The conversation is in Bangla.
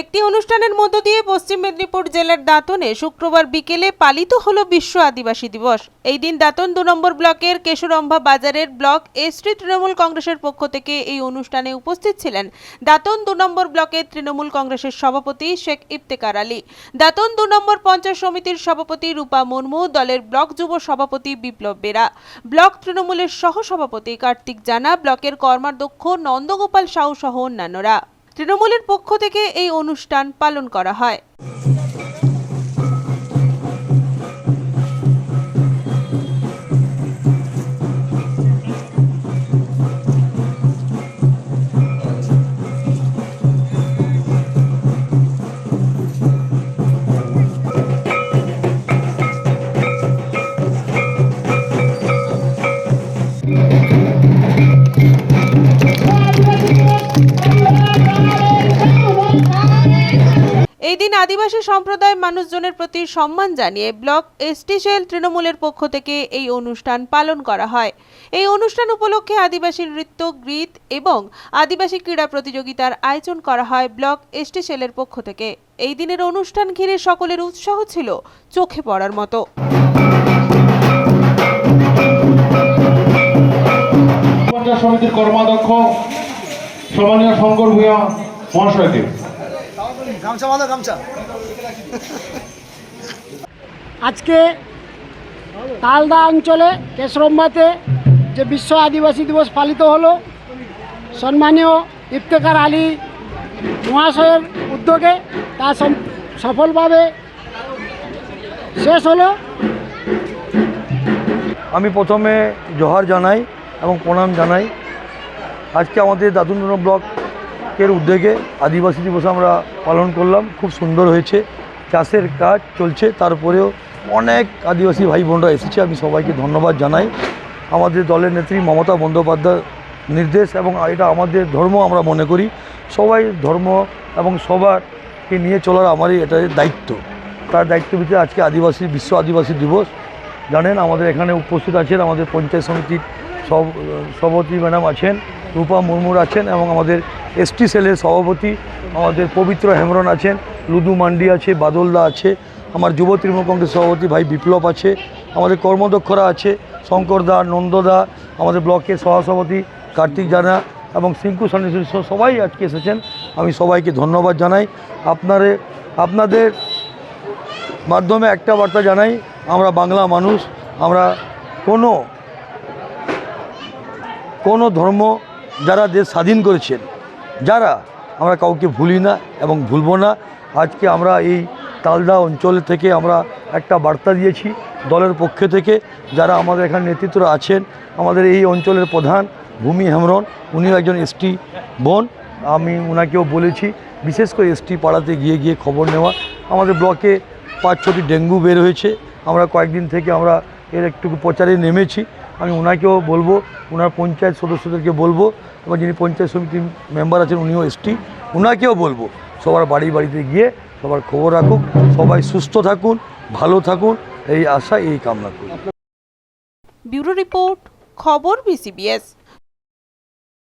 একটি অনুষ্ঠানের মধ্য দিয়ে পশ্চিম মেদিনীপুর জেলার দাঁতনে শুক্রবার বিকেলে পালিত হল বিশ্ব আদিবাসী দিবস। এই দিন দাঁতন দু নম্বর ব্লকের কেশরম্ভা বাজারের ব্লক এসটি তৃণমূল কংগ্রেসের পক্ষ থেকে এই অনুষ্ঠানে উপস্থিত ছিলেন দাঁতন দু নম্বর ব্লকের তৃণমূল কংগ্রেসের সভাপতি শেখ ইফতেকার আলী। দাঁতন দু নম্বর পঞ্চায়েত সমিতির সভাপতি রূপা মুর্মু, দলের ব্লক যুব সভাপতি বিপ্লব বেরা, ব্লক তৃণমূলের সহ সভাপতি কার্তিক জানা, ব্লকের কর্মাধ্যক্ষ নন্দগোপাল সাউ সহ অন্যান্যরা। তৃণমূলের পক্ষ থেকে এই অনুষ্ঠান পালন করা হয়। আদিবাসী সম্প্রদায়ের মানুষজনের প্রতি সম্মান জানিয়ে ব্লক এসটি সেল তৃণমূলের পক্ষ থেকে এই অনুষ্ঠান পালন করা হয়। এই অনুষ্ঠান উপলক্ষে আদিবাসী নৃত্য, গীত এবং আদিবাসী ক্রীড়া প্রতিযোগিতার আয়োজন করা হয় ব্লক এসটি সেলের পক্ষ থেকে। এই দিনের অনুষ্ঠান ঘিরে সকলের উৎসাহ ছিল চোখে পড়ার মতো। সমিতির কর্মাধ্যক্ষ সম্মানীয় শঙ্কর ভূঁইয়া মহাশয়কে। গামছা বাঁধো গামছা। আজকে তালদা অঞ্চলে কেশরম্বাতে যে বিশ্ব আদিবাসী দিবস পালিত হলো সম্মানীয় ইফতেকার আলী মহাশয়ের উদ্যোগে তা সফলভাবে শেষ হলো। আমি প্রথমে জোহার জানাই এবং প্রণাম জানাই। আজকে আমাদের দাদুন্দ্র ব্লকের উদ্যোগে আদিবাসী দিবস আমরা পালন করলাম। খুব সুন্দর হয়েছে। চাষের কাজ চলছে। তারপরেও অনেক আদিবাসী ভাই বোনরা এসেছে। আমি সবাইকে ধন্যবাদ জানাই। আমাদের দলের নেত্রী মমতা বন্দ্যোপাধ্যায় নির্দেশ এবং এটা আমাদের ধর্ম আমরা মনে করি। সবাই ধর্ম এবং সবারকে নিয়ে চলার আমারই এটা দায়িত্ব। তার দায়িত্ব ভিত্তিতে আজকে আদিবাসী, বিশ্ব আদিবাসী দিবস। জানেন, আমাদের এখানে উপস্থিত আছেন আমাদের পঞ্চায়েত সমিতির সভাপতি ম্যাডাম আছেন, রূপা মুর্মুর আছেন এবং আমাদের এসটি সেলের সভাপতি, আমাদের পবিত্র হেমরন আছেন, লুদু মান্ডি আছে, বাদলদা আছে, আমার যুব তৃণমূল কংগ্রেস সভাপতি ভাই বিপ্লব আছে, আমাদের কর্মদক্ষরা আছে শঙ্করদা নন্দদা আমাদের ব্লকের সহসভাপতি কার্তিক জানা এবং সিঙ্কু সন্ন্যাসী সবাই আজকে এসেছেন। আমি সবাইকে ধন্যবাদ জানাই। আপনারে, আপনাদের মাধ্যমে একটা বার্তা জানাই, আমরা বাংলা মানুষ, আমরা কোনো কোনো ধর্ম যারা দেশ স্বাধীন করেছেন যারা আমরা কাউকে ভুলি না এবং ভুলবো না, আজকে আমরা এই তালদা অঞ্চল থেকে আমরা একটা বার্তা দিয়েছি দলের পক্ষে থেকে, যারা আমাদের এখানে নেতৃত্বরা আছেন, আমাদের এই অঞ্চলের প্রধান ভূমি হেমরন, উনিও একজন এসটি বোন, আমি ওনাকেও বলেছি, বিশেষ করে এসটি পাড়াতে গিয়ে গিয়ে খবর নেওয়া, আমাদের ব্লকে পাঁচ ছটি ডেঙ্গু বের হয়েছে। আমরা কয়েকদিন থেকে আমরা এর একটু প্রচারে নেমেছি। আমি ওনাকেও বলব ওনার পঞ্চায়েত সদস্যদেরকে বলব, এবং যিনি পঞ্চায়েত সমিতির মেম্বার আছেন উনিও এসটি ওনাকেও বলব, সবার বাড়ি বাড়িতে গিয়ে সবার খবর রাখুক, সবাই সুস্থ থাকুন, ভালো থাকুন, এই আশা, এই কামনা করি। ব্যুরো রিপোর্ট, খবর বিসিবিএস